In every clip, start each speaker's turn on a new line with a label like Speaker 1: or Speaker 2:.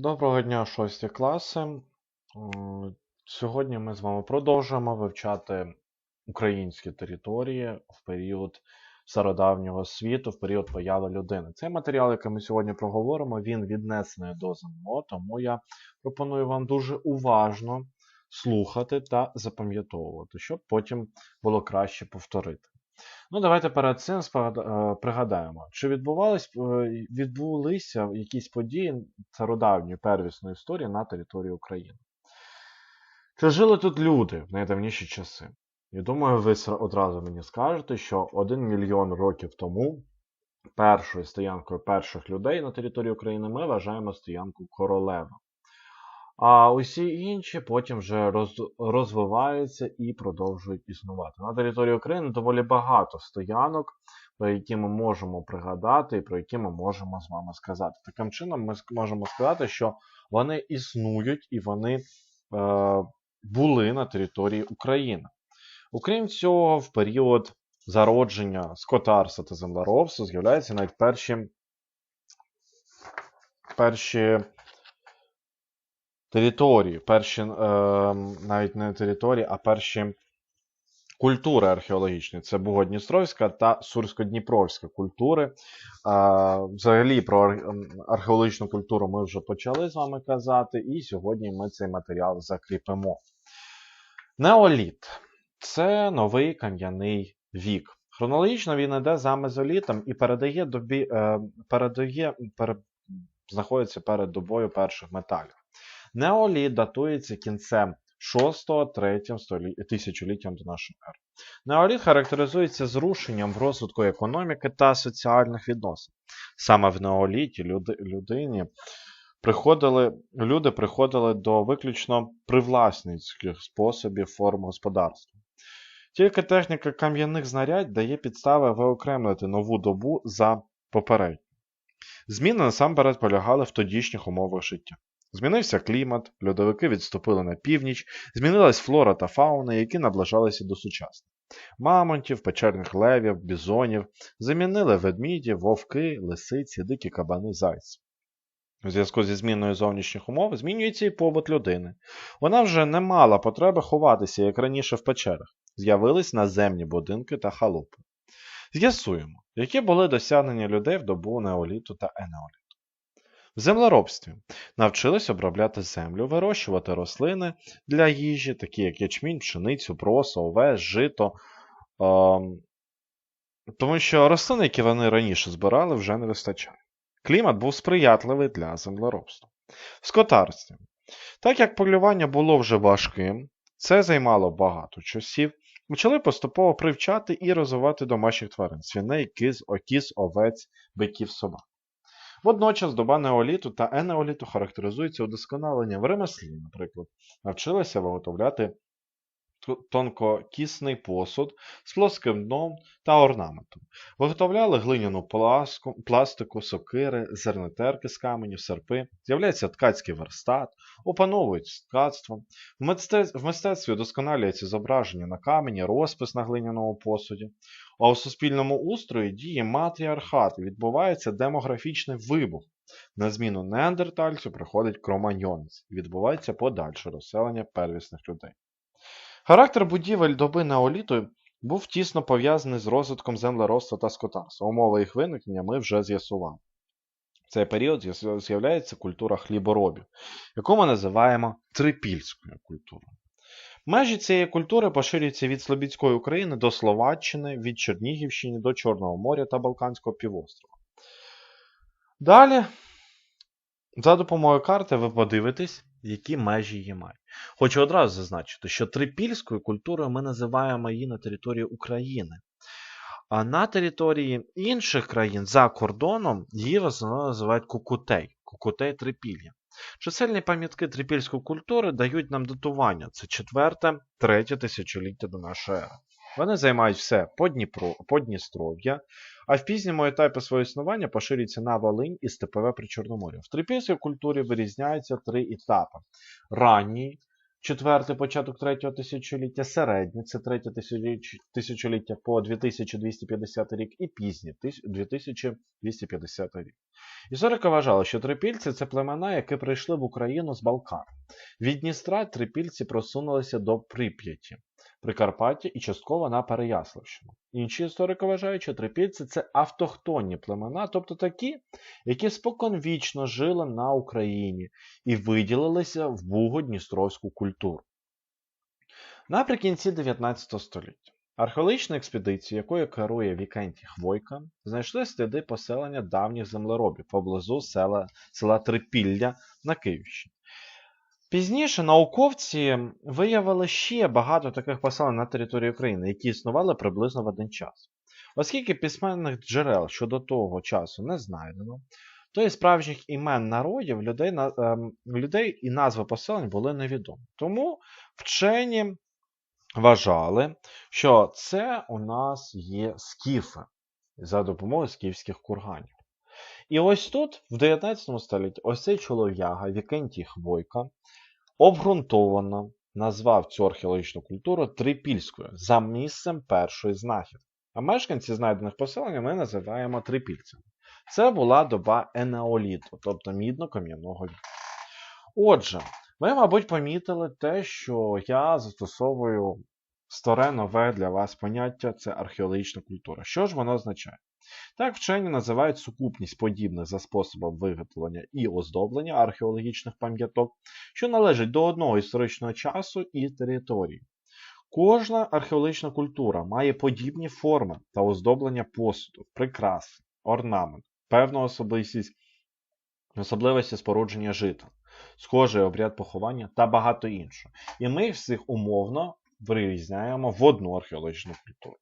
Speaker 1: Доброго дня, 6 класи. Сьогодні ми з вами продовжуємо вивчати українські території в період стародавнього світу, в період появи людини. Цей матеріал, який ми сьогодні проговоримо, він віднесений до ЗНО, тому я пропоную вам дуже уважно слухати та запам'ятовувати, щоб потім було краще повторити. Ну, давайте перед цим е, пригадаємо, чи відбувались, е, відбулися якісь події стародавньої первісної історії на території України. Чи жили тут люди в найдавніші часи? Я думаю, ви одразу мені скажете, що один мільйон років тому першою стоянкою перших людей на території України ми вважаємо стоянку королева. А усі інші потім вже роз, розвиваються і продовжують існувати. На території України доволі багато стоянок, про які ми можемо пригадати і про які ми можемо з вами сказати. Таким чином, ми можемо сказати, що вони існують і вони е, були на території України. Окрім цього, в період зародження скотарства та землеробства з'являються навіть перші, перші території, перші, е, навіть не території, а перші культури археологічні. Це Богодністровська та Сурсько-Дніпровська культури. Е, взагалі про ем, археологічну культуру ми вже почали з вами казати, і сьогодні ми цей матеріал закріпимо. Неоліт це новий кам'яний вік. Хронологічно він йде за мезолітом і передає добі, е, передає, пере, знаходиться перед добою перших металів. Неоліт датується кінцем 6-3 столі... тисячоліттям до нашої ери. Неоліт характеризується зрушенням в розвитку економіки та соціальних відносин. Саме в неоліті люди... людині приходили... люди приходили до виключно привласницьких способів форм господарства. Тільки техніка кам'яних знарядь дає підстави виокремлити нову добу за попередню. Зміни насамперед полягали в тодішніх умовах життя. Змінився клімат, льодовики відступили на північ, змінилась флора та фауна, які наближалися до сучасних. Мамонтів, печерних левів, бізонів замінили ведміді, вовки, лисиці, дикі кабани, зайці. У зв'язку зі зміною зовнішніх умов змінюється і побут людини. Вона вже не мала потреби ховатися, як раніше в печерах. З'явились наземні будинки та халупи. З'ясуємо, які були досягнення людей в добу неоліту та енеоліту. В землеробстві навчились обробляти землю, вирощувати рослини для їжі, такі як ячмінь, пшеницю, просо, овес, жито. Ем, тому що рослини, які вони раніше збирали, вже не вистачає. Клімат був сприятливий для землеробства. В скотарстві. Так як полювання було вже важким, це займало багато часів, почали поступово привчати і розвивати домашніх тварин свиней, кіз, окіз, овець, биків, собак. Водночас доба неоліту та енеоліту характеризується удосконаленням в ремеслі, наприклад, навчилися виготовляти тонкокісний посуд з плоским дном та орнаментом. Виготовляли глиняну пласку, пластику, сокири, зернетерки з каменів, серпи, з'являється ткацький верстат, опановують ткацтво. В мистецтві удосконалюється зображення на камені, розпис на глиняному посуді. А у суспільному устрої діє матріархат і відбувається демографічний вибух. На зміну неандертальцю приходить кроманьйонець і відбувається подальше розселення первісних людей. Характер будівель доби неоліту був тісно пов'язаний з розвитком землеробства та скотарства. Умови їх виникнення ми вже з'ясували. В цей період з'являється культура хліборобів, яку ми називаємо трипільською культурою. Межі цієї культури поширюються від Слобідської України до Словаччини, від Чернігівщини до Чорного моря та Балканського півострова. Далі, за допомогою карти, ви подивитесь, які межі її мають. Хочу одразу зазначити, що трипільською культурою ми називаємо її на території України. А на території інших країн за кордоном її в основному називають кукутей, кукутей трипілля. Чисельні пам'ятки трипільської культури дають нам датування. Це 4-3 тисячоліття до нашої ери. Вони займають все по Подністров'я, а в пізньому етапі свого існування поширюється на Волинь і Степове при Чорноморі. В трипільській культурі вирізняються три етапи: ранній, четвертий початок третього тисячоліття, середнє це третє тисячоліття по 2250 рік і пізні 2250 рік. Історики вважали, що трипільці це племена, які прийшли в Україну з Балкан. Від Дністра трипільці просунулися до Прип'яті, Прикарпаття і частково на Переяславщину. Інші історики вважають, що трипільці це автохтонні племена, тобто такі, які споконвічно жили на Україні і виділилися в Буго-Дністровську культуру. Наприкінці 19 століття археологічна експедиція, якою керує Вікентій Хвойка, знайшли сліди поселення давніх землеробів поблизу села, села Трипілля на Київщині. Пізніше науковці виявили ще багато таких поселень на території України, які існували приблизно в один час. Оскільки письменних джерел щодо того часу не знайдено, то і справжніх імен народів людей ем, людей і назви поселень були невідомі. Тому вчені вважали, що це у нас є скіфи за допомогою скіфських курганів. І ось тут, в 19 столітті, ось цей чолов'яга Вікентій Хвойка обґрунтовано назвав цю археологічну культуру трипільською за місцем першої знахідки. А мешканці знайдених поселень ми називаємо трипільцями. Це була доба енеоліту, тобто мідно-кам'яного віку. Отже, ви, мабуть, помітили те, що я застосовую старе нове для вас поняття це археологічна культура. Що ж воно означає? Так, вчені називають сукупність подібних за способом виготовлення і оздоблення археологічних пам'яток, що належать до одного історичного часу і території. Кожна археологічна культура має подібні форми та оздоблення посуду, прикраси, орнамент, певну особистість, особливості спорудження жита, схожий обряд поховання та багато іншого. І ми їх всіх умовно вирізняємо в одну археологічну культуру.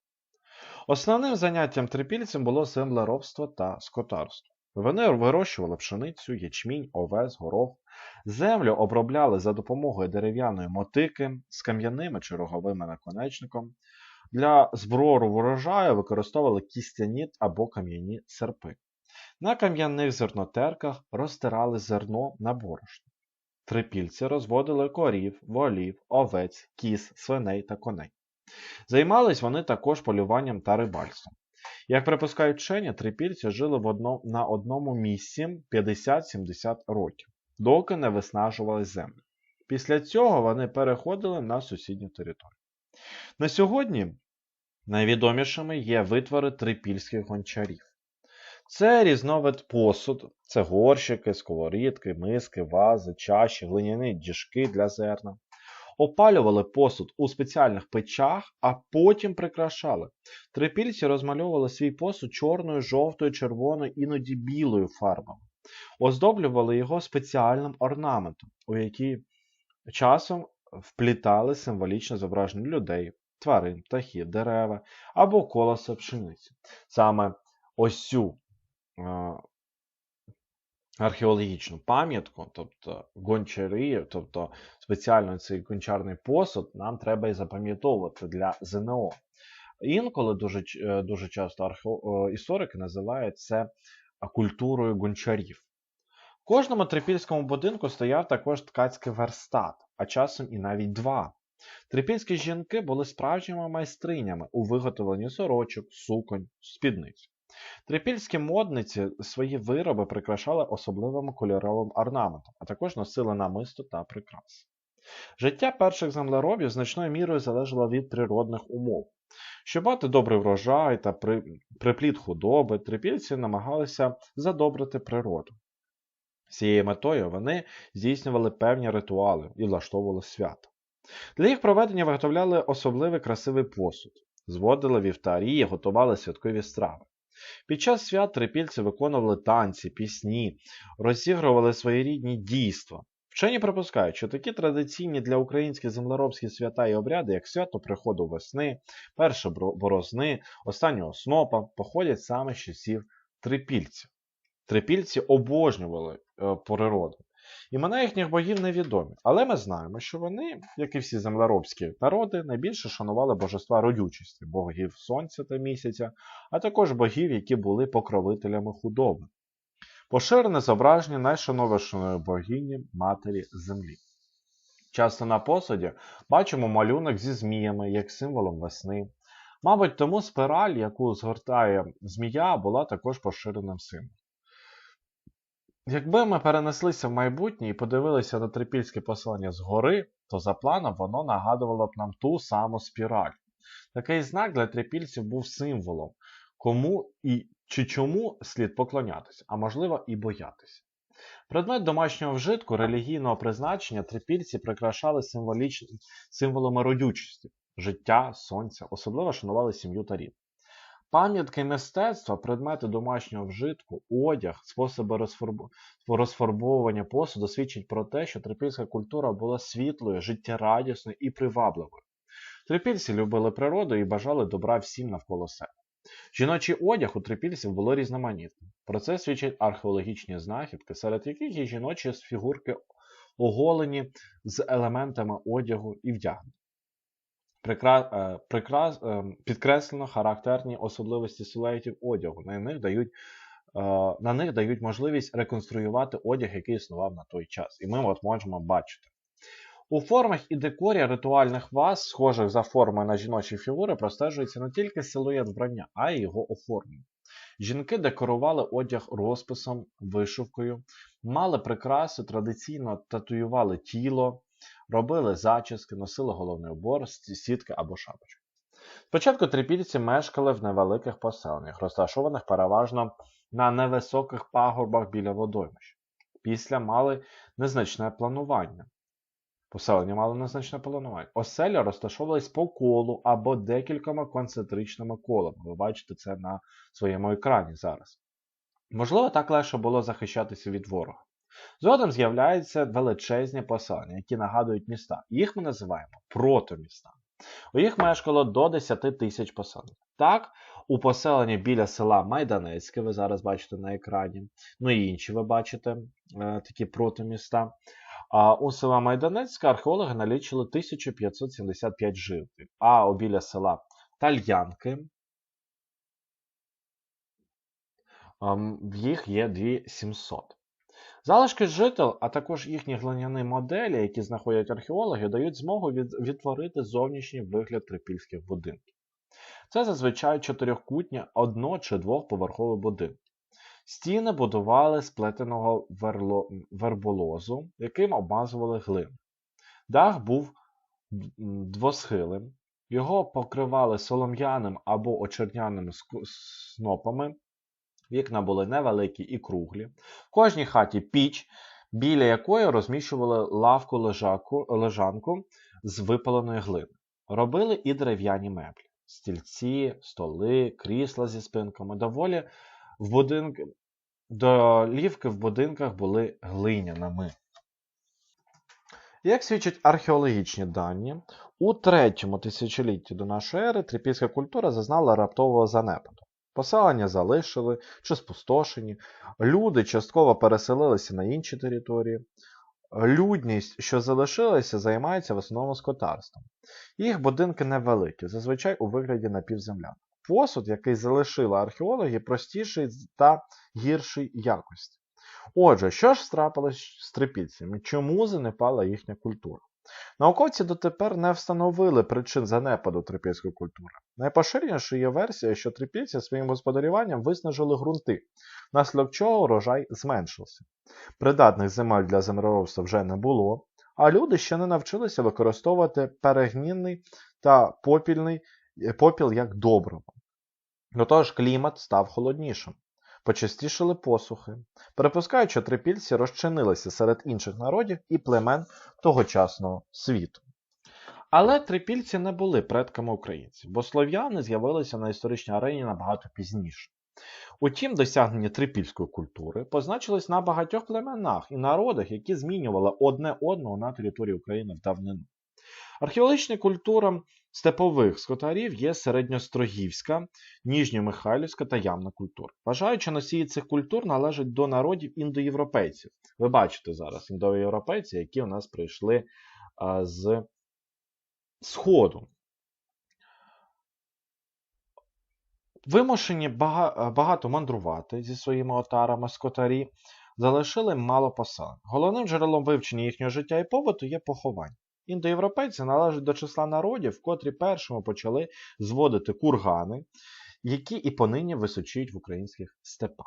Speaker 1: Основним заняттям трипільців було землеробство та скотарство. Вони вирощували пшеницю, ячмінь, овес, горох. Землю обробляли за допомогою дерев'яної мотики з кам'яними чи роговими наконечником. Для зброру врожаю використовували кістяні або кам'яні серпи. На кам'яних зернотерках розтирали зерно на борошно. Трипільці розводили корів, волів, овець, кіз, свиней та коней. Займались вони також полюванням та рибальством. Як припускають вчені, трипільці жили в одно, на одному місці 50-70 років, доки не виснажували землю. Після цього вони переходили на сусідню територію. На сьогодні найвідомішими є витвори трипільських гончарів. Це різновид посуд, це горщики, сковорідки, миски, вази, чаші, глиняні діжки для зерна. Опалювали посуд у спеціальних печах, а потім прикрашали. Трипільці розмальовували свій посуд чорною, жовтою, червоною, іноді білою фарбами. Оздоблювали його спеціальним орнаментом, у який часом вплітали символічне зображення людей, тварин, птахів, дерева або колоса пшениці. Саме ось цю археологічну пам'ятку, тобто гончари, тобто спеціально цей гончарний посуд, нам треба і запам'ятовувати для ЗНО. Інколи дуже е, дуже часто архео... історики називають це культурою гончарів. В кожному трипільському будинку стояв також ткацький верстат, а часом і навіть два. Трипільські жінки були справжніми майстринями у виготовленні сорочок, суконь, спідниць. Трипільські модниці свої вироби прикрашали особливим кольоровим орнаментом, а також носили намисто та прикраси. Життя перших землеробів значною мірою залежало від природних умов. Щоб мати добрий врожай та при... припліт худоби, трипільці намагалися задобрити природу. З цією метою вони здійснювали певні ритуали і влаштовували свято. Для їх проведення виготовляли особливий красивий посуд, зводили вівтарі готували святкові страви. Під час свят трипільці виконували танці, пісні, розігрували своєрідні дійства. Вчені припускають, що такі традиційні для українських землеробські свята і обряди, як свято приходу весни, перше борозни, останнього снопа, походять саме з часів трипільців. Трипільці обожнювали е, природу. Імена їхніх богів невідомі, але ми знаємо, що вони, як і всі землеробські народи, найбільше шанували божества родючості, богів сонця та місяця, а також богів, які були покровителями худоби. Поширене зображення найшановішої богині Матері Землі. Часто на посуді бачимо малюнок зі зміями як символом весни. Мабуть, тому спираль, яку згортає змія, була також поширеним символом. Якби ми перенеслися в майбутнє і подивилися на трипільське поселення згори, то за планом воно нагадувало б нам ту саму спіраль. Такий знак для трипільців був символом, кому і чи чому слід поклонятися, а можливо і боятися. Предмет домашнього вжитку релігійного призначення трипільці прикрашали символами родючості, життя, сонця, особливо шанували сім'ю та рід. Пам'ятки мистецтва, предмети домашнього вжитку, одяг, способи розфарбовування посуду свідчать про те, що трипільська культура була світлою, життєрадісною і привабливою. Трипільці любили природу і бажали добра всім навколо себе. Жіночий одяг у трипільців було різноманітним. Про це свідчать археологічні знахідки, серед яких є жіночі фігурки оголені з елементами одягу і вдягнення. Прикра... Е. Е, підкреслено характерні особливості силуетів одягу. На них дають е, на них дають можливість реконструювати одяг, який існував на той час. І ми от можемо бачити. У формах і декорі ритуальних ваз, схожих за формою на жіночі фігури, простежується не тільки силует вбрання, а й його оформлення. Жінки декорували одяг розписом, вишивкою, мали прикраси, традиційно татуювали тіло, робили зачіски, носили головний убор, сітки або шапочки. Спочатку трипільці мешкали в невеликих поселеннях, розташованих переважно на невисоких пагорбах біля водоймищ. Після мали незначне планування. Поселення мали незначне планування. Оселя розташовувались по колу або декількома концентричними колами. Ви бачите це на своєму екрані зараз. Можливо, так легше було захищатися від ворога. Згодом з'являються величезні поселення, які нагадують міста. Їх ми називаємо протоміста. У їх мешкало до 10 тисяч поселень. Так, у поселенні біля села Майданецьке, ви зараз бачите на екрані, ну і інші ви бачите е, такі протоміста. А у села Майданецьке археологи налічили 1575 жителів, а біля села Тальянки в їх є 2700. Залишки житель, а також їхні глиняні моделі, які знаходять археологи, дають змогу відтворити зовнішній вигляд трипільських будинків. Це зазвичай чотирьохкутні одно- чи двохповерхові будинки. Стіни будували з плетеного верло... верболозу, яким обмазували глину. Дах був двосхилим, його покривали солом'яним або очерняними снопами. Вікна були невеликі і круглі. В кожній хаті піч, біля якої розміщували лавку лежанку з випаленої глини. Робили і дерев'яні меблі, стільці, столи, крісла зі спинками. Доволі в будинк... Долівки в будинках були глиняними. Як свідчать археологічні дані, у третьому тисячолітті до нашої ери трипільська культура зазнала раптового занепаду. Поселення залишили чи спустошені, люди частково переселилися на інші території. Людність, що залишилася, займається в основному скотарством. Їх будинки невеликі, зазвичай у вигляді напівземлян. Посуд, який залишили археологи, простіший та гірший якості. Отже, що ж страпилось з трипільцями? Чому занепала їхня культура? Науковці дотепер не встановили причин занепаду трипільської культури. Найпоширенішою є версія, що трипільці своїм господарюванням виснажили ґрунти, внаслідок чого урожай зменшився. Придатних земель для землеробства вже не було, а люди ще не навчилися використовувати перегнінний та попільний попіл як добриво. До того ж, клімат став холоднішим. Почастішили посухи. Припускають, що трипільці розчинилися серед інших народів і племен тогочасного світу. Але трипільці не були предками українців, бо слов'яни з'явилися на історичній арені набагато пізніше. Утім, досягнення трипільської культури позначились на багатьох племенах і народах, які змінювали одне одного на території України в давнину. Археологічна культура степових скотарів є середньострогівська, ніжньомихайлівська та ямна культура. Вважаючи носії цих культур належать до народів індоєвропейців. Ви бачите зараз індоєвропейці, які у нас прийшли з Сходу. Вимушені багато мандрувати зі своїми отарами скотарі, залишили мало поселень. Головним джерелом вивчення їхнього життя і побуту є поховання. Індоєвропейці належать до числа народів, котрі першими почали зводити кургани, які і понині височують в українських степах.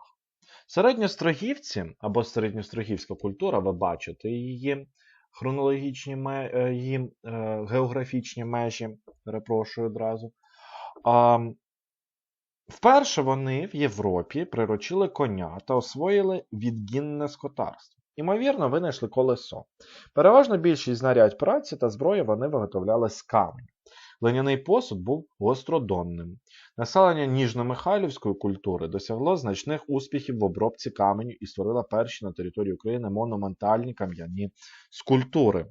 Speaker 1: Середньострогівці або середньострогівська культура, ви бачите її хронологічні е, її е, географічні межі, перепрошую одразу. Вперше вони в Європі приручили коня та освоїли відгінне скотарство. Імовірно, винайшли колесо. Переважно більшість знарядь праці та зброї вони виготовляли з каменю. Глиняний посуд був гостродонним. Населення ніжно-михайлівської культури досягло значних успіхів в обробці каменю і створило перші на території України монументальні кам'яні скульптури.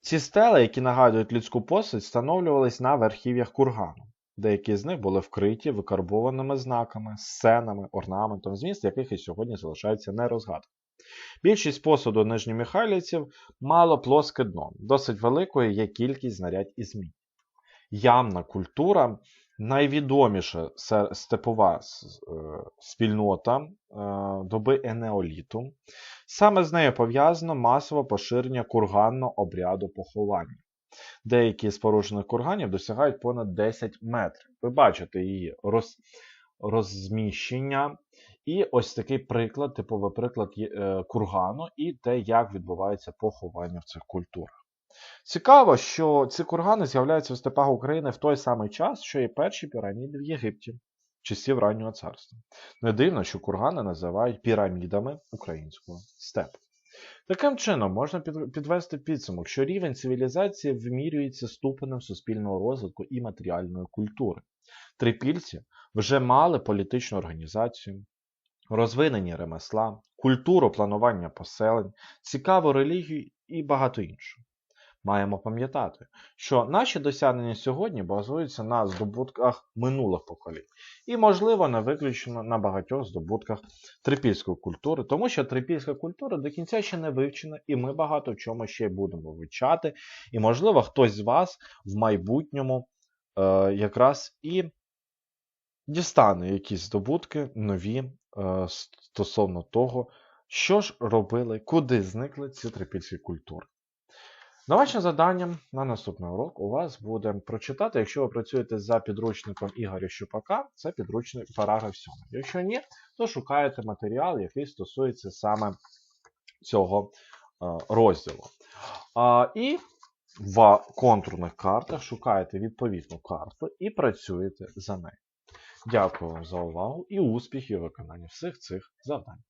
Speaker 1: Ці стели, які нагадують людську постать, встановлювались на верхів'ях кургану. Деякі з них були вкриті викарбованими знаками, сценами, орнаментом, зміст яких і сьогодні залишається нерозгаданим. Більшість посуду нижньомихайлівців мало плоске дно, досить великою є кількість знарядь і змін. Ямна культура найвідоміша степова е, спільнота е, доби енеоліту. Саме з нею пов'язано масове поширення курганного обряду поховання. Деякі з порушених курганів досягають понад 10 метрів. Ви бачите її роз, розміщення. І ось такий приклад, типовий приклад е, кургану і те, як відбувається поховання в цих культурах. Цікаво, що ці кургани з'являються в степах України в той самий час, що і перші піраміди в Єгипті, часів раннього царства. Не дивно, що кургани називають пірамідами українського степу. Таким чином, можна підвести підсумок, що рівень цивілізації вимірюється ступенем суспільного розвитку і матеріальної культури. Трипільці вже мали політичну організацію, розвинені ремесла, культуру планування поселень, цікаву релігію і багато іншого. Маємо пам'ятати, що наші досягнення сьогодні базуються на здобутках минулих поколінь і, можливо, не виключено на багатьох здобутках трипільської культури, тому що трипільська культура до кінця ще не вивчена, і ми багато в чому ще будемо вивчати. І, можливо, хтось з вас в майбутньому е, якраз і дістане якісь здобутки нові е, стосовно того, що ж робили, куди зникли ці трипільські культури. Домашнім завданням на наступний урок у вас буде прочитати, якщо ви працюєте за підручником Ігоря Щупака, це підручник параграф 7. Якщо ні, то шукаєте матеріал, який стосується саме цього е, розділу. І в контурних картах шукаєте відповідну карту і працюєте за нею. Дякую вам за увагу і успіхів у виконанні всіх цих завдань.